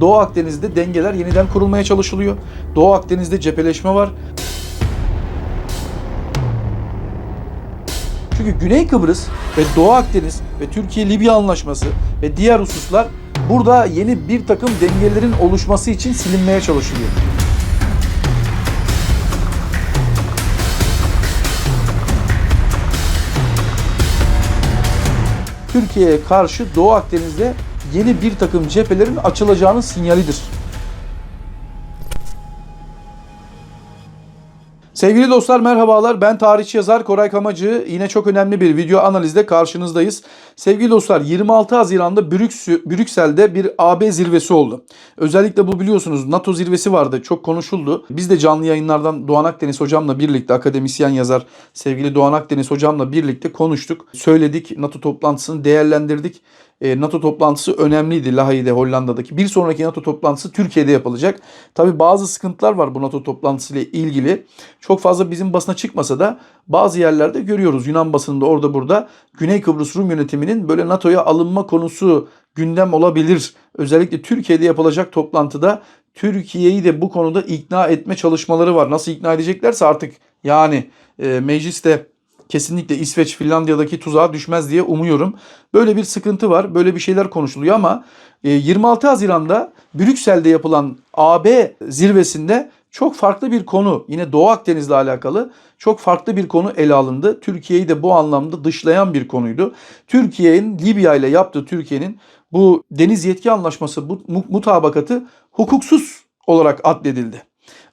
Doğu Akdeniz'de dengeler yeniden kurulmaya çalışılıyor. Doğu Akdeniz'de cepheleşme var. Çünkü Güney Kıbrıs ve Doğu Akdeniz ve Türkiye-Libya anlaşması ve diğer hususlar burada yeni bir takım dengelerin oluşması için silinmeye çalışılıyor. Türkiye'ye karşı Doğu Akdeniz'de yeni bir takım cephelerin açılacağının sinyalidir. Sevgili dostlar merhabalar. Ben tarihçi yazar Koray Kamacı. Yine çok önemli bir video analizde karşınızdayız. Sevgili dostlar 26 Haziran'da Brüks- Brüksel'de bir AB zirvesi oldu. Özellikle bu biliyorsunuz NATO zirvesi vardı. Çok konuşuldu. Biz de canlı yayınlardan Doğan Akdeniz hocamla birlikte akademisyen yazar sevgili Doğan Akdeniz hocamla birlikte konuştuk. Söyledik. NATO toplantısını değerlendirdik. E, NATO toplantısı önemliydi Lahey'de Hollanda'daki. Bir sonraki NATO toplantısı Türkiye'de yapılacak. Tabi bazı sıkıntılar var bu NATO toplantısı ile ilgili. Çok fazla bizim basına çıkmasa da bazı yerlerde görüyoruz. Yunan basınında orada burada Güney Kıbrıs Rum yönetiminin böyle NATO'ya alınma konusu gündem olabilir. Özellikle Türkiye'de yapılacak toplantıda Türkiye'yi de bu konuda ikna etme çalışmaları var. Nasıl ikna edeceklerse artık yani e, mecliste kesinlikle İsveç, Finlandiya'daki tuzağa düşmez diye umuyorum. Böyle bir sıkıntı var. Böyle bir şeyler konuşuluyor ama e, 26 Haziran'da Brüksel'de yapılan AB zirvesinde çok farklı bir konu yine Doğu Akdeniz'le alakalı çok farklı bir konu ele alındı. Türkiye'yi de bu anlamda dışlayan bir konuydu. Türkiye'nin Libya ile yaptığı Türkiye'nin bu deniz yetki anlaşması bu mu- mutabakatı hukuksuz olarak addedildi.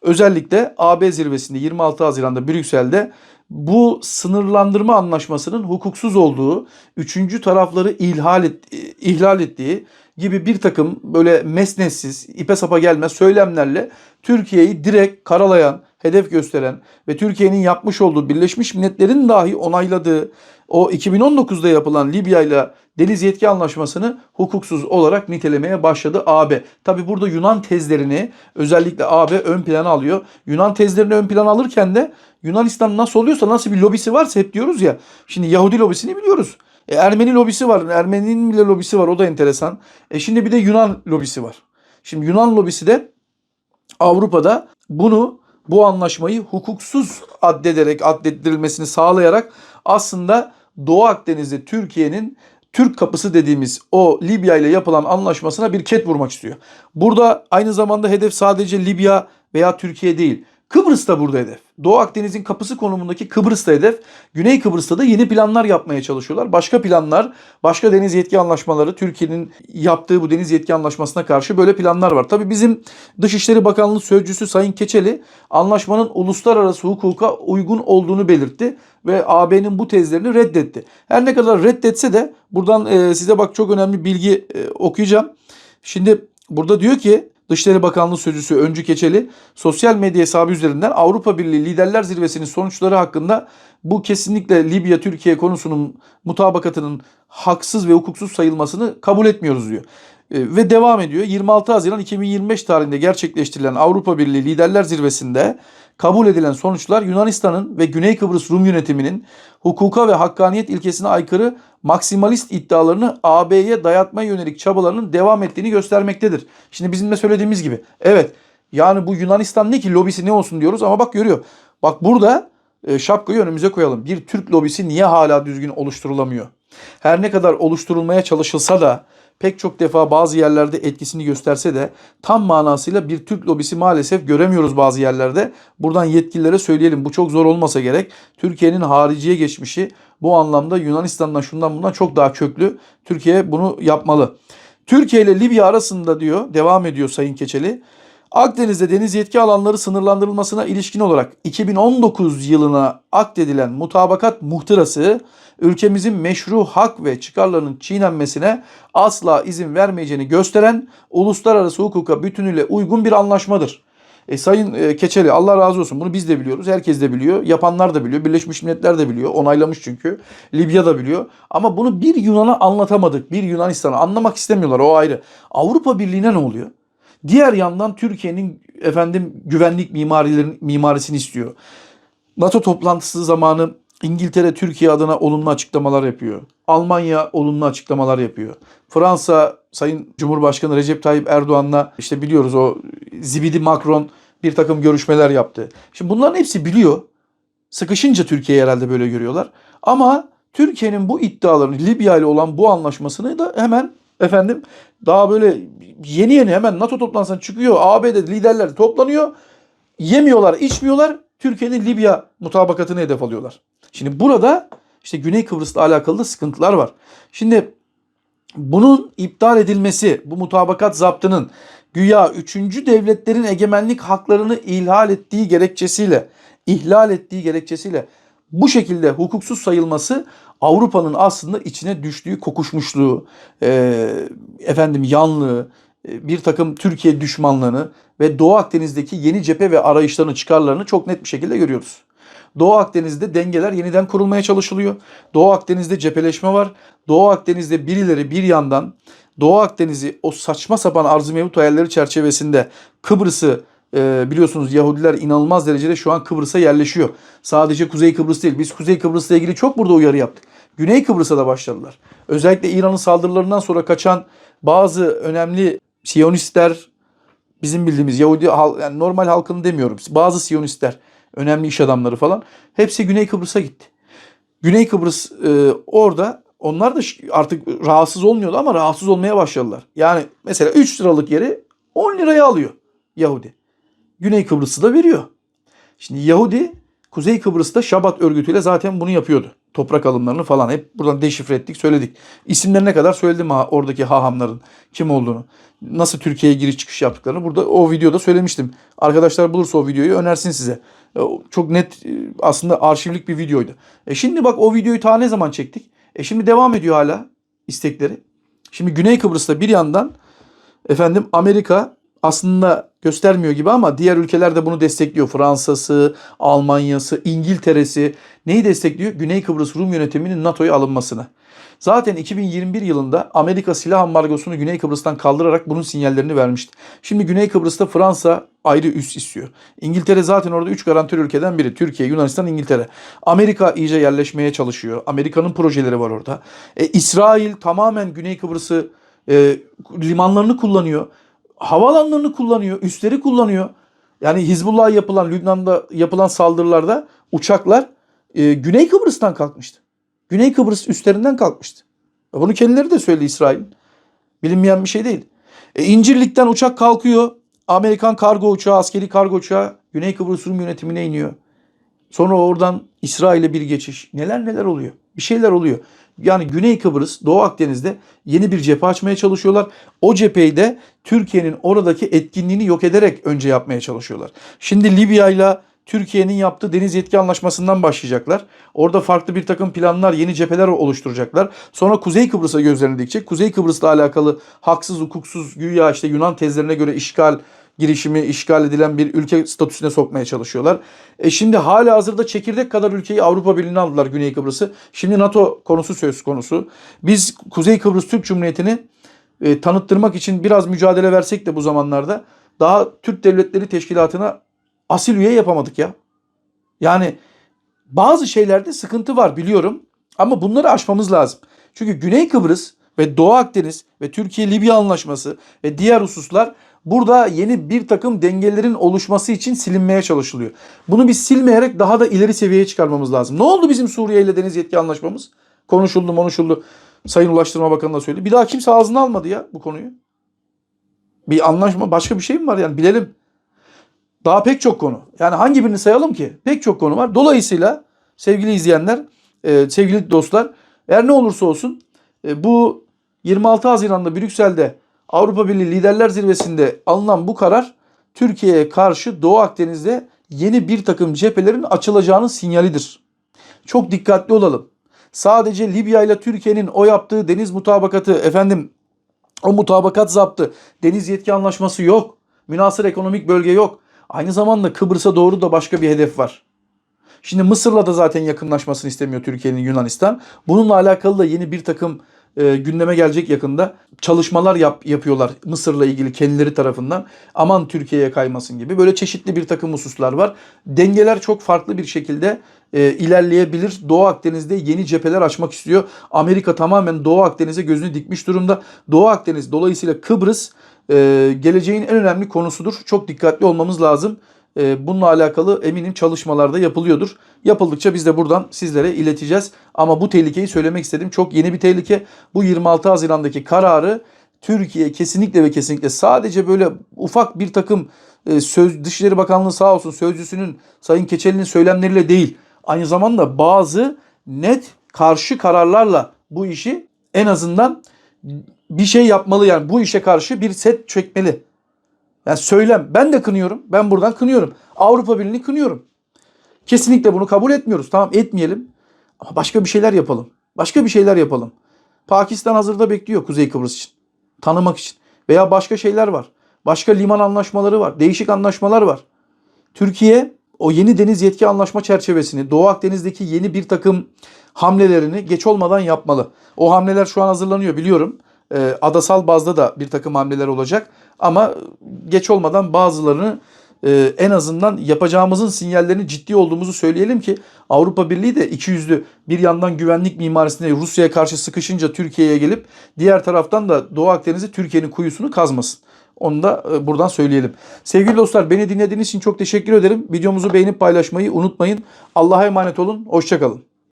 Özellikle AB zirvesinde 26 Haziran'da Brüksel'de bu sınırlandırma anlaşmasının hukuksuz olduğu, üçüncü tarafları ihlal, et, ihlal ettiği gibi bir takım böyle mesnetsiz, ipe sapa gelmez söylemlerle Türkiye'yi direkt karalayan, hedef gösteren ve Türkiye'nin yapmış olduğu Birleşmiş Milletler'in dahi onayladığı o 2019'da yapılan Libya ile deniz yetki anlaşmasını hukuksuz olarak nitelemeye başladı AB. Tabi burada Yunan tezlerini özellikle AB ön plana alıyor. Yunan tezlerini ön plana alırken de Yunanistan nasıl oluyorsa nasıl bir lobisi varsa hep diyoruz ya. Şimdi Yahudi lobisini biliyoruz. E, Ermeni lobisi var. Ermeni'nin bile lobisi var. O da enteresan. E şimdi bir de Yunan lobisi var. Şimdi Yunan lobisi de Avrupa'da bunu bu anlaşmayı hukuksuz addederek addedilmesini sağlayarak aslında Doğu Akdeniz'de Türkiye'nin Türk kapısı dediğimiz o Libya ile yapılan anlaşmasına bir ket vurmak istiyor. Burada aynı zamanda hedef sadece Libya veya Türkiye değil. Kıbrıs da burada hedef. Doğu Akdeniz'in kapısı konumundaki Kıbrıs da hedef. Güney Kıbrıs'ta da yeni planlar yapmaya çalışıyorlar. Başka planlar, başka deniz yetki anlaşmaları, Türkiye'nin yaptığı bu deniz yetki anlaşmasına karşı böyle planlar var. Tabii bizim Dışişleri Bakanlığı Sözcüsü Sayın Keçeli anlaşmanın uluslararası hukuka uygun olduğunu belirtti ve AB'nin bu tezlerini reddetti. Her ne kadar reddetse de buradan e, size bak çok önemli bilgi e, okuyacağım. Şimdi burada diyor ki Dışişleri Bakanlığı Sözcüsü Öncü Keçeli sosyal medya hesabı üzerinden Avrupa Birliği Liderler Zirvesi'nin sonuçları hakkında bu kesinlikle Libya-Türkiye konusunun mutabakatının haksız ve hukuksuz sayılmasını kabul etmiyoruz diyor. E, Ve devam ediyor. 26 Haziran 2025 tarihinde gerçekleştirilen Avrupa Birliği Liderler Zirvesi'nde kabul edilen sonuçlar Yunanistan'ın ve Güney Kıbrıs Rum yönetiminin hukuka ve hakkaniyet ilkesine aykırı maksimalist iddialarını AB'ye dayatmaya yönelik çabalarının devam ettiğini göstermektedir. Şimdi bizim de söylediğimiz gibi. Evet yani bu Yunanistan ne ki lobisi ne olsun diyoruz ama bak görüyor. Bak burada e, şapkayı önümüze koyalım. Bir Türk lobisi niye hala düzgün oluşturulamıyor? Her ne kadar oluşturulmaya çalışılsa da pek çok defa bazı yerlerde etkisini gösterse de tam manasıyla bir Türk lobisi maalesef göremiyoruz bazı yerlerde. Buradan yetkililere söyleyelim bu çok zor olmasa gerek. Türkiye'nin hariciye geçmişi bu anlamda Yunanistan'dan şundan bundan çok daha köklü. Türkiye bunu yapmalı. Türkiye ile Libya arasında diyor devam ediyor Sayın Keçeli. Akdeniz'de deniz yetki alanları sınırlandırılmasına ilişkin olarak 2019 yılına akdedilen mutabakat muhtırası ülkemizin meşru hak ve çıkarlarının çiğnenmesine asla izin vermeyeceğini gösteren uluslararası hukuka bütünüyle uygun bir anlaşmadır. E, Sayın e, Keçeli Allah razı olsun bunu biz de biliyoruz. Herkes de biliyor. Yapanlar da biliyor. Birleşmiş Milletler de biliyor. Onaylamış çünkü. Libya da biliyor. Ama bunu bir Yunan'a anlatamadık. Bir Yunanistan'a anlamak istemiyorlar. O ayrı. Avrupa Birliği'ne ne oluyor? Diğer yandan Türkiye'nin efendim güvenlik mimarilerin mimarisini istiyor. NATO toplantısı zamanı İngiltere Türkiye adına olumlu açıklamalar yapıyor. Almanya olumlu açıklamalar yapıyor. Fransa Sayın Cumhurbaşkanı Recep Tayyip Erdoğan'la işte biliyoruz o zibidi Macron bir takım görüşmeler yaptı. Şimdi bunların hepsi biliyor. Sıkışınca Türkiye herhalde böyle görüyorlar. Ama Türkiye'nin bu iddialarını Libya ile olan bu anlaşmasını da hemen efendim daha böyle yeni yeni hemen NATO toplantısına çıkıyor. ABD liderler toplanıyor. Yemiyorlar, içmiyorlar. Türkiye'nin Libya mutabakatını hedef alıyorlar. Şimdi burada işte Güney Kıbrıs'la alakalı da sıkıntılar var. Şimdi bunun iptal edilmesi, bu mutabakat zaptının güya üçüncü devletlerin egemenlik haklarını ihlal ettiği gerekçesiyle, ihlal ettiği gerekçesiyle bu şekilde hukuksuz sayılması Avrupa'nın aslında içine düştüğü kokuşmuşluğu, e, efendim yanlığı, e, bir takım Türkiye düşmanlığını ve Doğu Akdeniz'deki yeni cephe ve arayışlarını, çıkarlarını çok net bir şekilde görüyoruz. Doğu Akdeniz'de dengeler yeniden kurulmaya çalışılıyor. Doğu Akdeniz'de cepheleşme var. Doğu Akdeniz'de birileri bir yandan Doğu Akdeniz'i o saçma sapan arz-ı mevcut hayalleri çerçevesinde Kıbrıs'ı e, biliyorsunuz Yahudiler inanılmaz derecede şu an Kıbrıs'a yerleşiyor. Sadece Kuzey Kıbrıs değil. Biz Kuzey Kıbrıs'la ilgili çok burada uyarı yaptık. Güney Kıbrıs'a da başladılar. Özellikle İran'ın saldırılarından sonra kaçan bazı önemli Siyonistler, bizim bildiğimiz Yahudi yani normal halkını demiyorum. Bazı Siyonistler, önemli iş adamları falan hepsi Güney Kıbrıs'a gitti. Güney Kıbrıs e, orada onlar da artık rahatsız olmuyordu ama rahatsız olmaya başladılar. Yani mesela 3 liralık yeri 10 liraya alıyor Yahudi. Güney Kıbrıs'ı da veriyor. Şimdi Yahudi Kuzey Kıbrıs'ta Şabat örgütüyle zaten bunu yapıyordu. Toprak alımlarını falan hep buradan deşifre ettik söyledik. İsimlerine kadar söyledim oradaki hahamların kim olduğunu. Nasıl Türkiye'ye giriş çıkış yaptıklarını burada o videoda söylemiştim. Arkadaşlar bulursa o videoyu önersin size. E, Çok net e, aslında arşivlik bir videoydu. E şimdi bak o videoyu ta ne zaman çektik? E şimdi devam ediyor hala istekleri. Şimdi Güney Kıbrıs'ta bir yandan efendim Amerika aslında göstermiyor gibi ama diğer ülkeler de bunu destekliyor. Fransa'sı, Almanya'sı, İngiltere'si neyi destekliyor? Güney Kıbrıs Rum yönetiminin NATO'ya alınmasını. Zaten 2021 yılında Amerika silah ambargosunu Güney Kıbrıs'tan kaldırarak bunun sinyallerini vermişti. Şimdi Güney Kıbrıs'ta Fransa ayrı üs istiyor. İngiltere zaten orada 3 garantör ülkeden biri. Türkiye, Yunanistan, İngiltere. Amerika iyice yerleşmeye çalışıyor. Amerika'nın projeleri var orada. E, İsrail tamamen Güney Kıbrıs'ı e, limanlarını kullanıyor. Havalanlarını kullanıyor. Üsleri kullanıyor. Yani Hizbullah'a yapılan, Lübnan'da yapılan saldırılarda uçaklar e, Güney Kıbrıs'tan kalkmıştı. Güney Kıbrıs üstlerinden kalkmıştı. Bunu kendileri de söyledi İsrail'in. Bilinmeyen bir şey değil. E, İncirlik'ten uçak kalkıyor. Amerikan kargo uçağı, askeri kargo uçağı Güney Kıbrıs Rum yönetimine iniyor. Sonra oradan İsrail'e bir geçiş. Neler neler oluyor. Bir şeyler oluyor. Yani Güney Kıbrıs, Doğu Akdeniz'de yeni bir cephe açmaya çalışıyorlar. O cepheyi de Türkiye'nin oradaki etkinliğini yok ederek önce yapmaya çalışıyorlar. Şimdi Libya ile Türkiye'nin yaptığı deniz yetki anlaşmasından başlayacaklar. Orada farklı bir takım planlar, yeni cepheler oluşturacaklar. Sonra Kuzey Kıbrıs'a gözlerini dikecek. Kuzey Kıbrıs'la alakalı haksız, hukuksuz, güya işte Yunan tezlerine göre işgal girişimi, işgal edilen bir ülke statüsüne sokmaya çalışıyorlar. E şimdi hala hazırda çekirdek kadar ülkeyi Avrupa Birliği'ne aldılar Güney Kıbrıs'ı. Şimdi NATO konusu söz konusu. Biz Kuzey Kıbrıs Türk Cumhuriyeti'ni e, tanıttırmak için biraz mücadele versek de bu zamanlarda daha Türk Devletleri Teşkilatı'na asil üye yapamadık ya. Yani bazı şeylerde sıkıntı var biliyorum ama bunları aşmamız lazım. Çünkü Güney Kıbrıs ve Doğu Akdeniz ve Türkiye-Libya anlaşması ve diğer hususlar burada yeni bir takım dengelerin oluşması için silinmeye çalışılıyor. Bunu biz silmeyerek daha da ileri seviyeye çıkarmamız lazım. Ne oldu bizim Suriye ile deniz yetki anlaşmamız? Konuşuldu konuşuldu. Sayın Ulaştırma Bakanı da söyledi. Bir daha kimse ağzına almadı ya bu konuyu. Bir anlaşma başka bir şey mi var yani bilelim. Daha pek çok konu. Yani hangi birini sayalım ki? Pek çok konu var. Dolayısıyla sevgili izleyenler, e, sevgili dostlar eğer ne olursa olsun e, bu 26 Haziran'da Brüksel'de Avrupa Birliği Liderler Zirvesi'nde alınan bu karar Türkiye'ye karşı Doğu Akdeniz'de yeni bir takım cephelerin açılacağının sinyalidir. Çok dikkatli olalım. Sadece Libya ile Türkiye'nin o yaptığı deniz mutabakatı, efendim o mutabakat zaptı, deniz yetki anlaşması yok. Münasır ekonomik bölge yok. Aynı zamanda Kıbrıs'a doğru da başka bir hedef var. Şimdi Mısır'la da zaten yakınlaşmasını istemiyor Türkiye'nin Yunanistan. Bununla alakalı da yeni bir takım e, gündeme gelecek yakında. Çalışmalar yap, yapıyorlar Mısır'la ilgili kendileri tarafından. Aman Türkiye'ye kaymasın gibi. Böyle çeşitli bir takım hususlar var. Dengeler çok farklı bir şekilde e, ilerleyebilir. Doğu Akdeniz'de yeni cepheler açmak istiyor. Amerika tamamen Doğu Akdeniz'e gözünü dikmiş durumda. Doğu Akdeniz dolayısıyla Kıbrıs e, geleceğin en önemli konusudur. Çok dikkatli olmamız lazım. E, bununla alakalı eminim çalışmalarda yapılıyordur. Yapıldıkça biz de buradan sizlere ileteceğiz. Ama bu tehlikeyi söylemek istedim. Çok yeni bir tehlike. Bu 26 Haziran'daki kararı Türkiye kesinlikle ve kesinlikle sadece böyle ufak bir takım e, söz Dışişleri Bakanlığı sağ olsun sözcüsünün Sayın Keçeli'nin söylemleriyle değil. Aynı zamanda bazı net karşı kararlarla bu işi en azından bir şey yapmalı yani bu işe karşı bir set çekmeli. Yani söylem. Ben de kınıyorum. Ben buradan kınıyorum. Avrupa Birliği'ni kınıyorum. Kesinlikle bunu kabul etmiyoruz. Tamam etmeyelim. Ama başka bir şeyler yapalım. Başka bir şeyler yapalım. Pakistan hazırda bekliyor Kuzey Kıbrıs için. Tanımak için. Veya başka şeyler var. Başka liman anlaşmaları var. Değişik anlaşmalar var. Türkiye o yeni deniz yetki anlaşma çerçevesini, Doğu Akdeniz'deki yeni bir takım hamlelerini geç olmadan yapmalı. O hamleler şu an hazırlanıyor biliyorum. Ee, adasal bazda da bir takım hamleler olacak. Ama geç olmadan bazılarını e, en azından yapacağımızın sinyallerini ciddi olduğumuzu söyleyelim ki Avrupa Birliği de iki yüzlü bir yandan güvenlik mimarisinde Rusya'ya karşı sıkışınca Türkiye'ye gelip diğer taraftan da Doğu Akdeniz'e Türkiye'nin kuyusunu kazmasın. Onu da e, buradan söyleyelim. Sevgili dostlar beni dinlediğiniz için çok teşekkür ederim. Videomuzu beğenip paylaşmayı unutmayın. Allah'a emanet olun. Hoşçakalın.